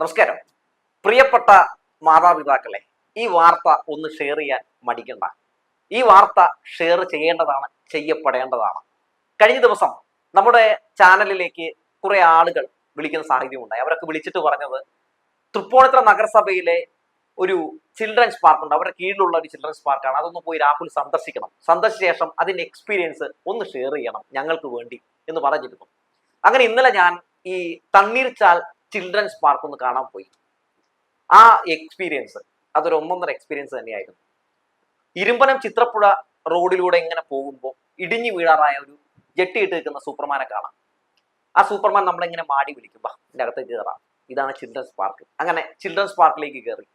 നമസ്കാരം. പ്രിയപ്പെട്ട മാതാപിതാക്കളെ ഈ വാർത്ത ഒന്ന് ഷെയർ ചെയ്യാൻ മടിക്കണ്ട. ഈ വാർത്ത ഷെയർ ചെയ്യേണ്ടതാണ് ചെയ്യപ്പെടേണ്ടതാണ്. കഴിഞ്ഞ ദിവസം നമ്മുടെ ചാനലിലേക്ക് കുറെ ആളുകൾ വിളിക്കുന്ന സാഹചര്യം ഉണ്ടായി അവരൊക്കെ വിളിച്ചിട്ട് പറഞ്ഞത് തൃപ്പൂണിത്തുറ നഗരസഭയിലെ ഒരു ചിൽഡ്രൻസ് പാർക്ക് ഉണ്ട്. അവരുടെ കീഴിലുള്ള ഒരു ചിൽഡ്രൻസ് പാർക്കാണ് അതൊന്ന് പോയി രാഹുൽ സന്ദർശിക്കണം. സന്ദർശിച്ച ശേഷം അതിന്റെ എക്സ്പീരിയൻസ് ഒന്ന് ഷെയർ ചെയ്യണം ഞങ്ങൾക്ക് വേണ്ടി എന്ന് പറഞ്ഞിരുന്നു. അങ്ങനെ ഇന്നലെ ഞാൻ ഈ തണ്ണീർച്ചാൽ ചിൽഡ്രൻസ് പാർക്ക് ഒന്ന് കാണാൻ പോയി. ആ എക്സ്പീരിയൻസ് അതൊരു ഒന്നൊന്നര എക്സ്പീരിയൻസ് തന്നെയായിരുന്നു. ഇരുമ്പനം ചിത്രപ്പുഴ റോഡിലൂടെ ഇങ്ങനെ പോകുമ്പോൾ ഇടിഞ്ഞു വീഴാറായ ഒരു ജെട്ടിയിട്ട് നിൽക്കുന്ന സൂപ്പർമാനെ കാണാം. ആ സൂപ്പർമാൻ നമ്മളിങ്ങനെ മാടി വിളിക്കും? ബാ എന്റെ അകത്തേക്ക് കയറാം. ഇതാണ് ചിൽഡ്രൻസ് പാർക്ക് അങ്ങനെ ചിൽഡ്രൻസ് പാർക്കിലേക്ക് കയറി.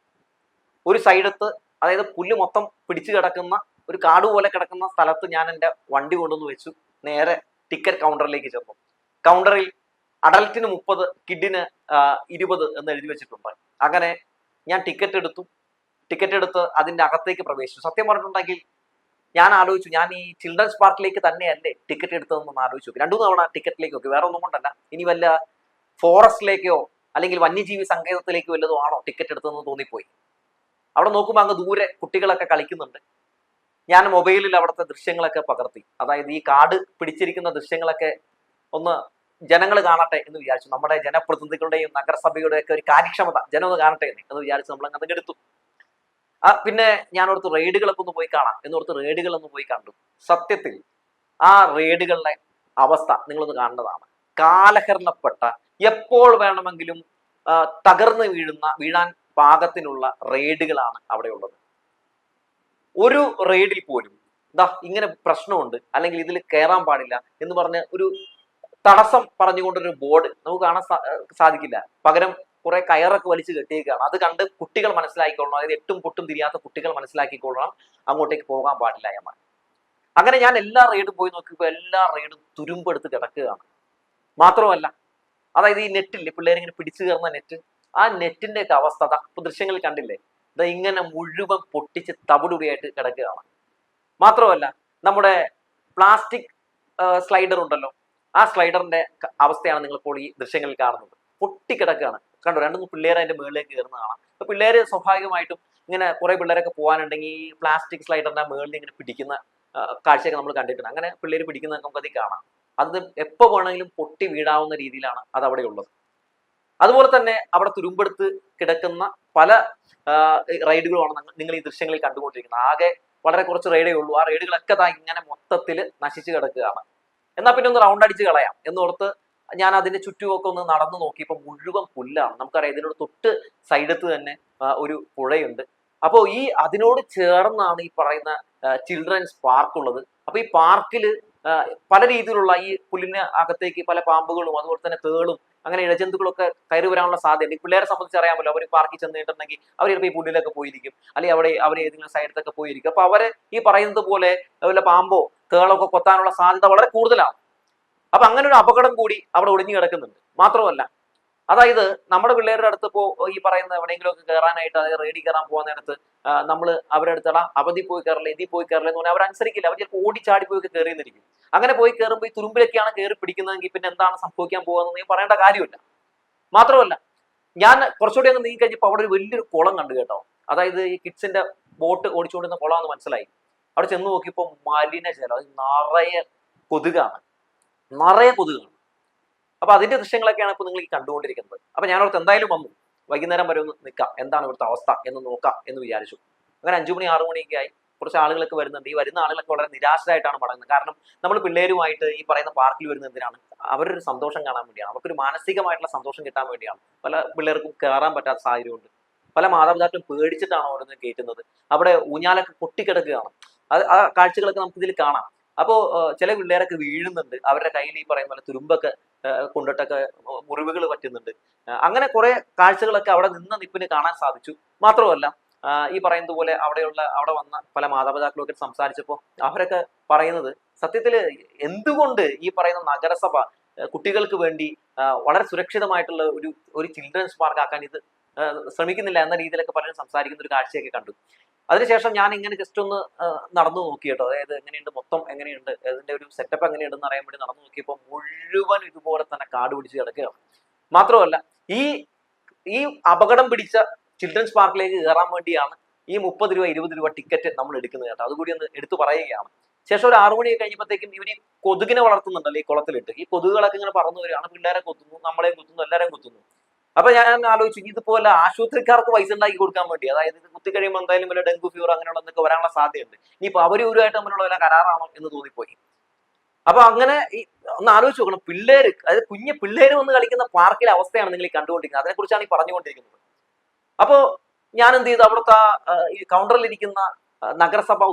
ഒരു സൈഡത്ത് അതായത് പുല്ല് മൊത്തം പിടിച്ചു കിടക്കുന്ന ഒരു കാട് പോലെ കിടക്കുന്ന സ്ഥലത്ത് ഞാൻ എന്റെ വണ്ടി കൊണ്ടുവന്ന് വെച്ചു. നേരെ ടിക്കറ്റ് കൗണ്ടറിലേക്ക് ചെന്നു. കൗണ്ടറിൽ അഡൽറ്റിന് മുപ്പത് കിഡിന് ഇരുപത് എന്ന് എഴുതി വെച്ചിട്ടുണ്ട്. അങ്ങനെ ഞാൻ ടിക്കറ്റ് എടുത്തു. ടിക്കറ്റ് എടുത്ത് അതിന്റെ അകത്തേക്ക് പ്രവേശിച്ചു. സത്യം പറഞ്ഞിട്ടുണ്ടെങ്കിൽ ഞാൻ ആലോചിച്ചു ഞാൻ ഈ ചിൽഡ്രൻസ് പാർക്കിലേക്ക് തന്നെയല്ലേ ടിക്കറ്റ് എടുത്തതെന്ന് ആലോചിച്ചു രണ്ടു തവണ ടിക്കറ്റിലേക്ക് നോക്കി. വേറെ ഒന്നും കൊണ്ടല്ല. ഇനി വല്ല ഫോറസ്റ്റിലേക്കോ അല്ലെങ്കിൽ വന്യജീവി സങ്കേതത്തിലേക്ക് വല്ലതും ആണോ ടിക്കറ്റ് എടുത്തതെന്ന് തോന്നിപ്പോയി. അവിടെ നോക്കുമ്പോൾ അങ്ങ് ദൂരെ കുട്ടികളൊക്കെ കളിക്കുന്നുണ്ട്. ഞാൻ മൊബൈലിൽ അവിടുത്തെ ദൃശ്യങ്ങളൊക്കെ പകർത്തി. അതായത് ഈ കാട് പിടിച്ചിരിക്കുന്ന ദൃശ്യങ്ങളൊക്കെ ഒന്ന് ജനങ്ങൾ കാണട്ടെ എന്ന് വിചാരിച്ചു. നമ്മുടെ ജനപ്രതിനിധികളുടെയും നഗരസഭയുടെയും ഒക്കെ ഒരു കാര്യക്ഷമത ജനം ഒന്ന് കാണട്ടെ എന്ന് വിചാരിച്ച് നമ്മൾ അങ്ങനെ എടുത്തു. ആ പിന്നെ ഞാൻ ഓർത്ത് റെയ്ഡുകളൊക്കെ ഒന്ന് പോയി കാണാം എന്നോർത്ത് റെയ്ഡുകൾ ഒന്ന് പോയി കണ്ടു. സത്യത്തിൽ ആ റെയ്ഡുകളുടെ അവസ്ഥ നിങ്ങളൊന്ന് കാണേണ്ടതാണ്. കാലഹരണപ്പെട്ട എപ്പോൾ വേണമെങ്കിലും തകർന്നു വീഴുന്ന വീഴാൻ പാകത്തിനുള്ള റെയ്ഡുകളാണ് അവിടെ ഉള്ളത്. ഒരു റെയ്ഡിൽ പോലും ദാ ഇങ്ങനെ പ്രശ്നമുണ്ട് അല്ലെങ്കിൽ ഇതിൽ കയറാൻ പാടില്ല എന്ന് പറഞ്ഞ ഒരു തടസ്സം പറഞ്ഞുകൊണ്ടൊരു ബോർഡ് നമുക്ക് കാണാൻ സാധിക്കില്ല. പകരം കുറെ കയറൊക്കെ വലിച്ചു കെട്ടിയേക്കാണ്. അത് കണ്ട് കുട്ടികൾ മനസ്സിലാക്കിക്കൊള്ളണം. അതായത് എട്ടും പൊട്ടും തിരിയാത്ത കുട്ടികൾ മനസ്സിലാക്കിക്കൊള്ളണം. അങ്ങോട്ടേക്ക് പോകാൻ പാടില്ല എന്ന് അങ്ങനെ ഞാൻ എല്ലാ റെയ്ഡും പോയി നോക്കിയപ്പോൾ എല്ലാ റെയ്ഡും തുരുമ്പെടുത്ത് കിടക്കുകയാണ്. മാത്രമല്ല അതായത് ഈ നെറ്റില്ലേ പിള്ളേരിങ്ങനെ പിടിച്ചു കയറുന്ന നെറ്റ് ആ നെറ്റിന്റെ ഒക്കെ അവസ്ഥ ദൃശ്യങ്ങൾ കണ്ടില്ലേ? ഇത് ഇങ്ങനെ മുഴുവൻ പൊട്ടിച്ച് തവിടുപടിയായിട്ട് കിടക്കുകയാണ്. മാത്രമല്ല നമ്മുടെ പ്ലാസ്റ്റിക് സ്ലൈഡർ ഉണ്ടല്ലോ. ആ സ്ലൈഡറിന്റെ അവസ്ഥയാണ് നിങ്ങൾ ഇപ്പോൾ ഈ ദൃശ്യങ്ങളിൽ കാണുന്നത്. പൊട്ടിക്കിടക്കുകയാണ്. കണ്ടോ? രണ്ടു പിള്ളേർ അതിന്റെ മുകളിലേക്ക് കയറുന്ന കാണാം. അപ്പൊ പിള്ളേര് സ്വാഭാവികമായിട്ടും ഇങ്ങനെ കുറെ പിള്ളേരൊക്കെ പോകാനുണ്ടെങ്കിൽ പ്ലാസ്റ്റിക് സ്ലൈഡറിന്റെ മുകളിൽ ഇങ്ങനെ പിടിക്കുന്ന കാഴ്ചയൊക്കെ നമ്മൾ കണ്ടിട്ടുണ്ട്. അങ്ങനെ പിള്ളേർ പിടിക്കുന്നത് നമുക്ക് അതിൽ കാണാം. അത് എപ്പോ വേണമെങ്കിലും പൊട്ടി വീടാവുന്ന രീതിയിലാണ് അത് അവിടെ ഉള്ളത് അതുപോലെ തന്നെ അവിടെ തുരുമ്പെടുത്ത് കിടക്കുന്ന പല റൈഡുകളുമാണ് നിങ്ങൾ- ഈ ദൃശ്യങ്ങളിൽ കണ്ടുകൊണ്ടിരിക്കുന്നത്. ആകെ വളരെ കുറച്ച് റൈഡേ ഉള്ളൂ. ആ റൈഡുകളൊക്കെ ഇങ്ങനെ മൊത്തത്തിൽ നശിച്ചു കിടക്കുകയാണ്. എന്നാൽ പിന്നെ ഒന്ന് റൗണ്ട് അടിച്ച് കളയാം. എന്നോർത്ത് ഞാൻ അതിന്റെ ചുറ്റുമൊക്കെ ഒന്ന് നടന്നു നോക്കിയപ്പോൾ മുഴുവൻ പുല്ലാണ്. നമുക്കറിയാം ഇതിനോട് തൊട്ട് സൈഡത്ത് തന്നെ ഒരു പുഴയുണ്ട്. അപ്പോൾ ഈ അതിനോട് ചേർന്നാണ് ഈ പറയുന്ന ചിൽഡ്രൻസ് പാർക്ക് ഉള്ളത്. അപ്പൊ ഈ പാർക്കിൽ പല രീതിയിലുള്ള ഈ പുല്ലിന് അകത്തേക്ക് പല പാമ്പുകളും അതുപോലെ തന്നെ തേളും അങ്ങനെ ഇഴജന്തുക്കളൊക്കെ കയറി വരാനുള്ള സാധ്യത പിള്ളേരെ സംബന്ധിച്ച് അറിയാമല്ലോ അവർ പാർക്കിൽ ചെന്നിട്ടുണ്ടെങ്കിൽ അവർ ഈ പുല്ലിലൊക്കെ പോയിരിക്കും. അല്ലെങ്കിൽ അവിടെ അവർ ഏതെങ്കിലും സൈഡത്തൊക്കെ പോയിരിക്കും. അപ്പൊ അവരെ ഈ പറയുന്നത് പോലെ അതുപോലെ പാമ്പോ തേളൊക്കെ കൊത്താനുള്ള സാധ്യത വളരെ കൂടുതലാണ്. അപ്പൊ അങ്ങനെ ഒരു അപകടം കൂടി അവിടെ ഒളിഞ്ഞു കിടക്കുന്നുണ്ട്. മാത്രമല്ല അതായത് നമ്മുടെ പിള്ളേരുടെ അടുത്ത് ഇപ്പോ ഈ പറയുന്ന എവിടെയെങ്കിലും ഒക്കെ കയറാനായിട്ട് അതായത് റേഡി കയറാൻ പോകുന്നിടത്ത് നമ്മൾ അവരുടെ അടുത്തട അവധി പോയി കയറില്ല ഇതിൽ പോയി കയറില്ല എന്ന് പറഞ്ഞാൽ അവർ അനുസരിക്കില്ല അവർ ചിലപ്പോൾ ഓടിച്ചാടി പോയി ഒക്കെ കയറിയെന്നിരിക്കും അങ്ങനെ പോയി കയറുമ്പോൾ ഈ തുരുമ്പിലൊക്കെയാണ് കയറി പിടിക്കുന്നതെങ്കിൽ പിന്നെ എന്താണ് സംഭവിക്കാൻ പോകുന്നത് നീ പറയേണ്ട കാര്യമില്ല. മാത്രമല്ല ഞാൻ കുറച്ചുകൂടി അങ്ങ് നീ കഴിഞ്ഞപ്പോൾ അവിടെ ഒരു വലിയൊരു കുളം കണ്ടു കേട്ടോ. അതായത് ഈ കിഡ്സിന്റെ ബോട്ട് ഓടിച്ചുകൊണ്ടിരുന്ന കുളമെന്ന് മനസ്സിലായി. അവിടെ ചെന്ന് നോക്കിയപ്പോൾ മലിനജലം നിറയെ കൊതുകാണ്. നിറയെ കൊതുകാണ്. അപ്പൊ അതിന്റെ ദൃശ്യങ്ങളൊക്കെയാണ് ഇപ്പൊ നിങ്ങൾ ഈ കണ്ടുകൊണ്ടിരിക്കുന്നത്. അപ്പൊ ഞാൻ ഓർത്ത് എന്തായാലും വന്നു. വൈകുന്നേരം വരെ ഒന്ന് നിൽക്കാം. എന്താണ് ഇവിടുത്തെ അവസ്ഥ എന്ന് നോക്കാം എന്ന് വിചാരിച്ചു. അങ്ങനെ അഞ്ചു മണി ആറു മണിയൊക്കെ ആയി. കുറച്ച് ആളുകളൊക്കെ വരുന്നുണ്ട്. ഈ വരുന്ന ആളുകളൊക്കെ വളരെ നിരാശരായിട്ടാണ് മടങ്ങുന്നത് കാരണം നമ്മൾ പിള്ളേരുമായിട്ട് ഈ പറയുന്ന പാർക്കിൽ വരുന്ന എന്തിനാണ്? അവരൊരു സന്തോഷം കാണാൻ വേണ്ടിയാണ്. അവർക്കൊരു മാനസികമായിട്ടുള്ള സന്തോഷം കിട്ടാൻ വേണ്ടിയാണ്. പല പിള്ളേർക്കും കയറാൻ പറ്റാത്ത സാഹചര്യമുണ്ട്. പല മാതാപിതാക്കളും പേടിച്ചിട്ടാണ് ഓരോന്ന് കയറ്റുന്നത് അവിടെ ഊഞ്ഞാലൊക്കെ പൊട്ടിക്കിടക്കുകയാണ്. അത് ആ കാഴ്ചകളൊക്കെ നമുക്ക് ഇതിൽ കാണാം. അപ്പോൾ ചില പിള്ളേരൊക്കെ വീഴുന്നുണ്ട്. അവരുടെ കയ്യിൽ ഈ പറയുന്ന പോലെ തുരുമ്പൊക്കെ കൊണ്ടിട്ടൊക്കെ മുറിവുകൾ പറ്റുന്നുണ്ട്. അങ്ങനെ കുറെ കാഴ്ചകളൊക്കെ അവിടെ നിന്ന നിപ്പിന് കാണാൻ സാധിച്ചു. മാത്രമല്ല ഈ പറയുന്നത് പോലെ അവിടെയുള്ള അവിടെ വന്ന പല മാതാപിതാക്കളൊക്കെ സംസാരിച്ചപ്പോൾ അവരൊക്കെ പറയുന്നത് സത്യത്തിൽ എന്തുകൊണ്ട് ഈ പറയുന്ന നഗരസഭ കുട്ടികൾക്ക് വേണ്ടി വളരെ സുരക്ഷിതമായിട്ടുള്ള ഒരു ഒരു ചിൽഡ്രൻസ് പാർക്ക് ആക്കാൻ ഇത് ശ്രമിക്കുന്നില്ല എന്ന രീതിയിലൊക്കെ പലരും സംസാരിക്കുന്ന ഒരു കാഴ്ചയൊക്കെ കണ്ടു. അതിനുശേഷം ഞാൻ ഇങ്ങനെ ജസ്റ്റ് ഒന്ന് നടന്നു നോക്കി കേട്ടോ. അതായത് എങ്ങനെയുണ്ട് മൊത്തം എങ്ങനെയുണ്ട് അതിന്റെ ഒരു സെറ്റപ്പ് എങ്ങനെയുണ്ടെന്ന് അറിയാൻ വേണ്ടി നടന്നു നോക്കിയപ്പോൾ മുഴുവൻ ഇതുപോലെ തന്നെ കാട് പിടിച്ച് കിടക്കുകയാണ്. മാത്രമല്ല ഈ ഈ അപകടം പിടിച്ച ചിൽഡ്രൻസ് പാർക്കിലേക്ക് കയറാൻ വേണ്ടിയാണ് ഈ മുപ്പത് രൂപ ഇരുപത് രൂപ ടിക്കറ്റ് നമ്മൾ എടുക്കുന്നത് കേട്ടോ. അതുകൂടി ഒന്ന് എടുത്തു പറയുകയാണ്. ശേഷം ഒരു ആറു മണി കഴിഞ്ഞപ്പോഴത്തേക്കും ഇവർ കൊതുകിനെ വളർത്തുന്നുണ്ടല്ലോ ഈ കുളത്തിലിട്ട്. ഈ കൊതുകുകളൊക്കെ ഇങ്ങനെ പറന്നു വരികയാണ്. പിള്ളേരെ കൊത്തുന്നു നമ്മളെയും കുത്തുന്നു എല്ലാവരെയും കുത്തുന്നു. അപ്പൊ ഞാൻ ആലോചിച്ചു ഇതുപോലെ ആശുപത്രിക്കാർക്ക് പൈസ ഉണ്ടാക്കി കൊടുക്കാൻ വേണ്ടി അതായത് ഇത് കുത്തി കഴിയുമ്പോൾ എന്തായാലും വല്ല ഡെങ്കു ഫീവർ അങ്ങനെയുള്ള എന്തൊക്കെ വരാനുള്ള സാധ്യതയുണ്ട്. ഇനിയിപ്പോ അവർ ഇവരുമായിട്ട് തമ്മിലുള്ള വല്ല കരാറാണോ എന്ന് തോന്നിപ്പോയി. അപ്പൊ അങ്ങനെ ഈ ഒന്ന് ആലോചിച്ച് നോക്കണം പിള്ളേര് അതായത് കുഞ്ഞു പിള്ളേര് വന്ന് കളിക്കുന്ന പാർക്കിലെ അവസ്ഥയാണ് നിങ്ങൾ ഈ കണ്ടുകൊണ്ടിരിക്കുന്നത്. അതിനെക്കുറിച്ചാണ് ഈ പറഞ്ഞുകൊണ്ടിരിക്കുന്നത്. അപ്പോ ഞാൻ എന്ത് ചെയ്തു? അവിടുത്തെ ഈ കൗണ്ടറിൽ ഇരിക്കുന്ന നഗരസഭാ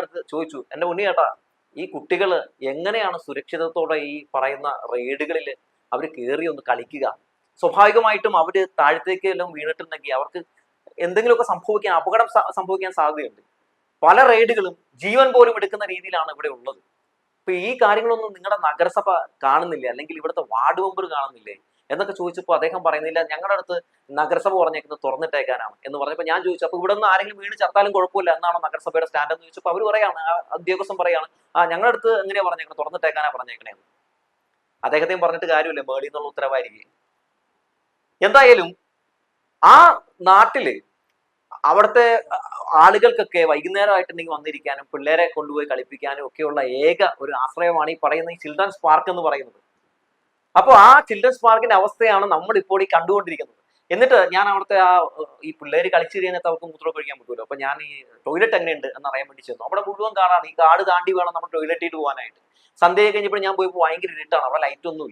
അടുത്ത് ചോദിച്ചു എന്റെ ഉണ്ണി ചേട്ടാ ഈ കുട്ടികൾ എങ്ങനെയാണ് സുരക്ഷിതത്തോടെ ഈ പറയുന്ന റെയ്ഡുകളിൽ അവർ കയറി ഒന്ന് കളിക്കുക? സ്വാഭാവികമായിട്ടും അവർ താഴത്തേക്ക് എല്ലാം വീണിട്ടുണ്ടെങ്കിൽ അവർക്ക് എന്തെങ്കിലുമൊക്കെ സംഭവിക്കാൻ അപകടം സംഭവിക്കാൻ സാധ്യതയുണ്ട്. പല റെയ്ഡുകളും ജീവൻ പോലും എടുക്കുന്ന രീതിയിലാണ് ഇവിടെ ഉള്ളത്. ഇപ്പൊ ഈ കാര്യങ്ങളൊന്നും നിങ്ങളുടെ നഗരസഭ കാണുന്നില്ല? അല്ലെങ്കിൽ ഇവിടുത്തെ വാർഡ് മെമ്പർ കാണുന്നില്ലേ? എന്നൊക്കെ ചോദിച്ചപ്പോൾ അദ്ദേഹം പറയുന്നില്ല ഞങ്ങളുടെ അടുത്ത് നഗരസഭ പറഞ്ഞേക്കുന്നത് തുറന്നിട്ടേക്കാനാണ് എന്ന് പറഞ്ഞപ്പോൾ ഞാൻ ചോദിച്ചു അപ്പൊ ഇവിടെ നിന്ന് ആരെങ്കിലും വീണ് ചത്താലും കുഴപ്പമില്ല എന്നാണോ നഗരസഭയുടെ സ്റ്റാൻഡ്? എന്ന് ചോദിച്ചപ്പോൾ അവർ പറയാണ് ആ ഉദ്യോഗസ്ഥൻ പറയാണ് ആ ഞങ്ങളുടെ അടുത്ത് എങ്ങനെയാ പറഞ്ഞേക്കുന്നത് തുറന്നിട്ടേക്കാനാ പറഞ്ഞേക്കണേന്ന് അദ്ദേഹത്തെയും പറഞ്ഞിട്ട് കാര്യമില്ല മേളിൽ നിന്നുള്ള ഉത്തരവായിരിക്കും. എന്തായാലും ആ നാട്ടിൽ അവിടുത്തെ ആളുകൾക്കൊക്കെ വൈകുന്നേരമായിട്ടുണ്ടെങ്കിൽ വന്നിരിക്കാനും പിള്ളേരെ കൊണ്ടുപോയി കളിപ്പിക്കാനും ഒക്കെയുള്ള ഏക ഒരു ആശ്രയമാണ് ഈ പറയുന്ന ഈ ചിൽഡ്രൻസ് പാർക്ക് എന്ന് പറയുന്നത്. അപ്പോൾ ആ ചിൽഡ്രൻസ് പാർക്കിന്റെ അവസ്ഥയാണ് നമ്മൾ ഇപ്പോൾ ഈ കണ്ടുകൊണ്ടിരിക്കുന്നത്. എന്നിട്ട് ഞാൻ അവിടുത്തെ ആ ഈ പിള്ളേര് കളിച്ചു കഴിഞ്ഞാൽ അവർക്ക് മൂത്രം കഴിക്കാൻ പറ്റുമല്ലോ അപ്പൊ ഞാൻ ഈ ടോയ്ലറ്റ് എങ്ങനെയുണ്ട് എന്ന് അറിയാൻ വേണ്ടി ചെന്നു. അവിടെ മുഴുവൻ കാണാണ് ഈ കാട് താണ്ടി വേണം നമ്മൾ ടോയ്ലറ്റിൽ പോകാനായിട്ട്. സന്ധ്യ കഴിഞ്ഞപ്പോൾ ഞാൻ പോയപ്പോൾ ഭയങ്കര ഇരുട്ടാണ്. അവിടെ ലൈറ്റ് ഒന്നും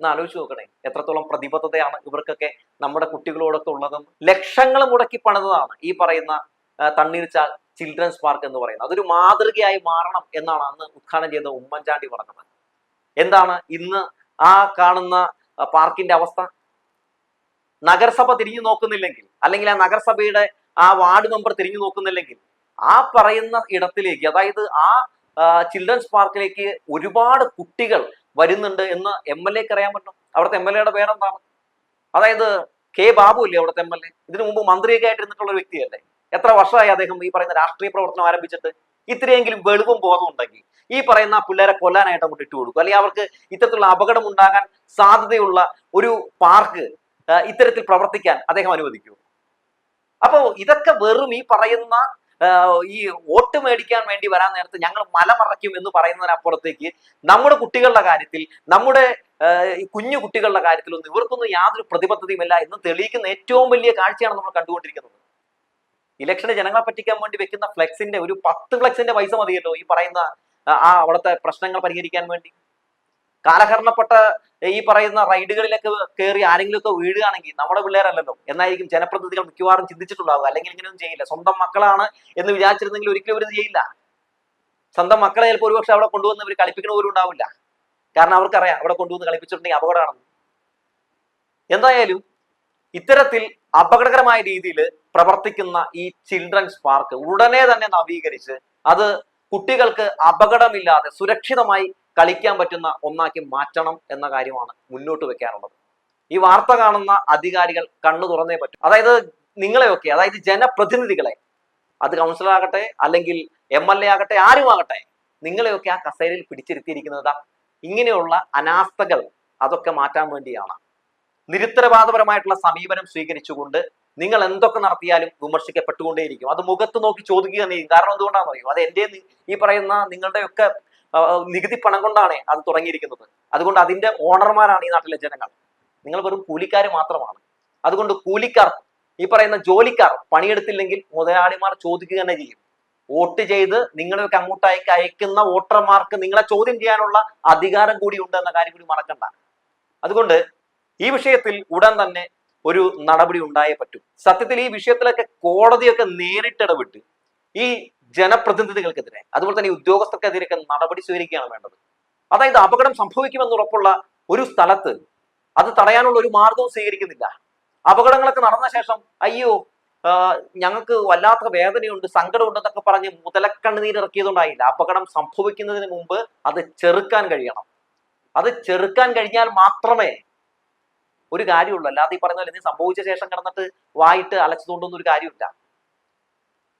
ഒന്ന് ആലോചിച്ച് നോക്കണേ. എത്രത്തോളം പ്രതിബദ്ധതയാണ് ഇവർക്കൊക്കെ നമ്മുടെ കുട്ടികളോടൊക്കെ ഉള്ളതും ലക്ഷങ്ങൾ മുടക്കി പണിതാണ് ഈ പറയുന്ന തണ്ണീർ തണ്ണീർച്ചാൽ ചിൽഡ്രൻസ് പാർക്ക് എന്ന് പറയുന്നത്. അതൊരു മാതൃകയായി മാറണം എന്നാണ് അന്ന് ഉദ്ഘാടനം ചെയ്ത ഉമ്മൻചാണ്ടി പറഞ്ഞത്. എന്താണ് ഇന്ന് ആ കാണുന്ന പാർക്കിന്റെ അവസ്ഥ? നഗരസഭ തിരിഞ്ഞു നോക്കുന്നില്ലെങ്കിൽ അല്ലെങ്കിൽ ആ നഗരസഭയുടെ ആ വാർഡ് മെമ്പർ തിരിഞ്ഞു നോക്കുന്നില്ലെങ്കിൽ ആ പറയുന്ന ഇടത്തിലേക്ക് അതായത് ആ ചിൽഡ്രൻസ് പാർക്കിലേക്ക് ഒരുപാട് കുട്ടികൾ വരുന്നുണ്ട് എന്ന് എം എൽ എക്ക് അറിയാൻ പറ്റും. അവിടുത്തെ എം എൽ എയുടെ പേരെന്താണ്? അതായത് കെ ബാബു ഇല്ലേ അവിടുത്തെ എം എൽ എ ഇതിനു മുമ്പ് മന്ത്രിയൊക്കെ ആയിട്ടിരുന്നിട്ടുള്ള ഒരു വ്യക്തിയല്ലേ എത്ര വർഷമായി അദ്ദേഹം ഈ പറയുന്ന രാഷ്ട്രീയ പ്രവർത്തനം ആരംഭിച്ചിട്ട് ഇത്രയെങ്കിലും വെളിവും ബോധം ഉണ്ടെങ്കിൽ ഈ പറയുന്ന പിള്ളേരെ കൊല്ലാനായിട്ട് അങ്ങോട്ട് ഇട്ടു കൊടുക്കും. അല്ലെങ്കിൽ അവർക്ക് ഇത്തരത്തിലുള്ള അപകടം ഉണ്ടാകാൻ സാധ്യതയുള്ള ഒരു പാർക്ക് ഇത്തരത്തിൽ പ്രവർത്തിക്കാൻ അദ്ദേഹം അനുവദിക്കൂ. അപ്പോ ഇതൊക്കെ വെറും ഈ പറയുന്ന ഈ വോട്ട് മേടിക്കാൻ വേണ്ടി വരാൻ നേരത്ത് ഞങ്ങൾ മലമറയ്ക്കും എന്ന് പറയുന്നതിനപ്പുറത്തേക്ക് നമ്മുടെ കുട്ടികളുടെ കാര്യത്തിൽ നമ്മുടെ ഈ കുഞ്ഞു കുട്ടികളുടെ കാര്യത്തിലൊന്നും ഇവർക്കൊന്നും യാതൊരു പ്രതിബദ്ധതയുമില്ല എന്ന് തെളിയിക്കുന്ന ഏറ്റവും വലിയ കാഴ്ചയാണ് നമ്മൾ കണ്ടുകൊണ്ടിരിക്കുന്നത്. ഇലക്ഷനെ ജനങ്ങളെ പറ്റിക്കാൻ വേണ്ടി വെക്കുന്ന ഫ്ലെക്സിന്റെ ഒരു പത്ത് ഫ്ലെക്സിന്റെ പൈസ മതിയല്ലോ ഈ പറയുന്ന ആ, അവിടുത്തെ പ്രശ്നങ്ങൾ പരിഹരിക്കാൻ വേണ്ടി. കാലഹരണപ്പെട്ട ഈ പറയുന്ന റൈഡുകളിലൊക്കെ കയറി ആരെങ്കിലും ഒക്കെ വീഴുകയാണെങ്കിൽ നമ്മുടെ പിള്ളേരല്ലല്ലോ. എന്നായിരിക്കും ജനപ്രതിനിധികൾ മിക്കവാറും ചിന്തിച്ചിട്ടുണ്ടാവുക. അല്ലെങ്കിൽ ഇങ്ങനെയൊന്നും ചെയ്യില്ല. സ്വന്തം മക്കളാണ് എന്ന് വിചാരിച്ചിരുന്നെങ്കിൽ ഒരിക്കലും ഇവർ ചെയ്യില്ല. സ്വന്തം മക്കളെ ചിലപ്പോൾ ഒരുപക്ഷെ അവിടെ കൊണ്ടുവന്ന് ഇവർ കളിപ്പിക്കണ പോലും ഉണ്ടാവില്ല. കാരണം അവർക്കറിയാം അവിടെ കൊണ്ടുവന്ന് കളിപ്പിച്ചിട്ടുണ്ടെങ്കിൽ അപകടമാണെന്ന്. എന്തായാലും ഇത്തരത്തിൽ അപകടകരമായ രീതിയിൽ പ്രവർത്തിക്കുന്ന ഈ ചിൽഡ്രൻസ് പാർക്ക് ഉടനെ തന്നെ നവീകരിച്ച് അത് കുട്ടികൾക്ക് അപകടമില്ലാതെ സുരക്ഷിതമായി കളിക്കാൻ പറ്റുന്ന ഒന്നാക്കി മാറ്റണം എന്ന കാര്യമാണ് മുന്നോട്ട് വെക്കാനുള്ളത്. ഈ വാർത്ത കാണുന്ന അധികാരികൾ കണ്ണു തുറന്നേ പറ്റും. അതായത് നിങ്ങളെയൊക്കെ അതായത് ജനപ്രതിനിധികളെ അത് കൗൺസിലർ ആകട്ടെ അല്ലെങ്കിൽ എം എൽ എ ആകട്ടെ ആരുമാകട്ടെ നിങ്ങളെയൊക്കെ ആ കസേരയിൽ പിടിച്ചിരുത്തിയിരിക്കുന്നത്. ഇങ്ങനെയുള്ള അനാസ്ഥകൾ അതൊക്കെ മാറ്റാൻ വേണ്ടിയാണ്. നിരുത്തരവാദപരമായിട്ടുള്ള സമീപനം സ്വീകരിച്ചുകൊണ്ട് നിങ്ങൾ എന്തൊക്കെ നടത്തിയാലും വിമർശിക്കപ്പെട്ടുകൊണ്ടേയിരിക്കും. അത് മുഖത്ത് നോക്കി ചോദിക്കുക കാരണം എന്തുകൊണ്ടാണെന്ന് അറിയോ അത് എന്റെ ഈ പറയുന്ന നിങ്ങളുടെയൊക്കെ നികുതി പണം കൊണ്ടാണ് അത് തുടങ്ങിയിരിക്കുന്നത്. അതുകൊണ്ട് അതിന്റെ ഓണർമാരാണ് ഈ നാട്ടിലെ ജനങ്ങൾ. നിങ്ങൾ വെറും കൂലിക്കാർ മാത്രമാണ്. അതുകൊണ്ട് കൂലിക്കാർ ഈ പറയുന്ന ജോലിക്കാർ പണിയെടുത്തില്ലെങ്കിൽ മുതലാളിമാർ ചോദിക്കുക തന്നെ ചെയ്യും. വോട്ട് ചെയ്ത് നിങ്ങളെയൊക്കെ അങ്ങോട്ടേക്ക് അയക്കുന്ന വോട്ടർമാർക്ക് നിങ്ങളെ ചോദ്യം ചെയ്യാനുള്ള അധികാരം കൂടി ഉണ്ട് എന്ന കാര്യം കൂടി മറക്കണ്ട. അതുകൊണ്ട് ഈ വിഷയത്തിൽ ഉടൻ തന്നെ ഒരു നടപടി ഉണ്ടായേ പറ്റൂ. സത്യത്തിൽ ഈ വിഷയത്തിലൊക്കെ കോടതിയൊക്കെ നേരിട്ടിടപെട്ട് ഈ ജനപ്രതിനിധികൾക്കെതിരെ അതുപോലെ തന്നെ ഉദ്യോഗസ്ഥർക്കെതിരെയൊക്കെ നടപടി സ്വീകരിക്കുകയാണ് വേണ്ടത്. അതായത് അപകടം സംഭവിക്കുമെന്ന് ഉറപ്പുള്ള ഒരു സ്ഥലത്ത് അത് തടയാനുള്ള ഒരു മാർഗവും സ്വീകരിക്കുന്നില്ല. അപകടങ്ങളൊക്കെ നടന്ന ശേഷം അയ്യോ ഞങ്ങൾക്ക് വല്ലാത്ത വേദനയുണ്ട് സങ്കടമുണ്ടെന്നൊക്കെ പറഞ്ഞ് മുതലക്കണ്ണുനീരിറക്കിയതുണ്ടായില്ല അപകടം സംഭവിക്കുന്നതിന് മുമ്പ് അത് ചെറുക്കാൻ കഴിയണം. അത് ചെറുക്കാൻ കഴിഞ്ഞാൽ മാത്രമേ ഒരു കാര്യമുള്ളൂ. അല്ലാതെ ഈ പറഞ്ഞ പോലെ സംഭവിച്ച ശേഷം കിടന്നിട്ട് വായിട്ട് അലച്ചതുകൊണ്ടൊന്നും ഒരു കാര്യമില്ല.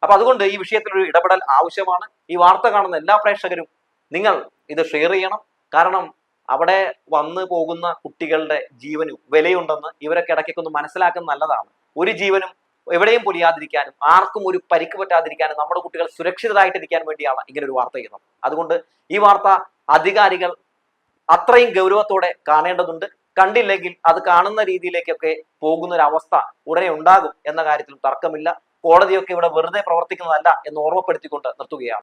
അപ്പൊ അതുകൊണ്ട് ഈ വിഷയത്തിൽ ഒരു ഇടപെടൽ ആവശ്യമാണ്. ഈ വാർത്ത കാണുന്ന എല്ലാ പ്രേക്ഷകരും നിങ്ങൾ ഇത് ഷെയർ ചെയ്യണം. കാരണം അവിടെ വന്നു പോകുന്ന കുട്ടികളുടെ ജീവനും വിലയുണ്ടെന്ന് ഇവരൊക്കെ ഇടയ്ക്കൊക്കെ ഒന്ന് മനസ്സിലാക്കുന്നത് നല്ലതാണ്. ഒരു ജീവനും എവിടെയും പൊലിയാതിരിക്കാനും ആർക്കും ഒരു പരിക്ക് പറ്റാതിരിക്കാനും നമ്മുടെ കുട്ടികൾ സുരക്ഷിതരായിട്ടിരിക്കാൻ വേണ്ടിയാണ് ഇങ്ങനെ ഒരു വാർത്ത ചെയ്യുന്നത്. അതുകൊണ്ട് ഈ വാർത്ത അധികാരികൾ അത്രയും ഗൗരവത്തോടെ കാണേണ്ടതുണ്ട്. കണ്ടില്ലെങ്കിൽ അത് കാണുന്ന രീതിയിലേക്കൊക്കെ പോകുന്ന ഒരു ഉടനെ ഉണ്ടാകും എന്ന കാര്യത്തിൽ തർക്കമില്ല. കോടതിയൊക്കെ ഇവിടെ വെറുതെ പ്രവർത്തിക്കുന്നതല്ല എന്ന് ഓർമ്മപ്പെടുത്തിക്കൊണ്ട് നിർത്തുകയാണ്.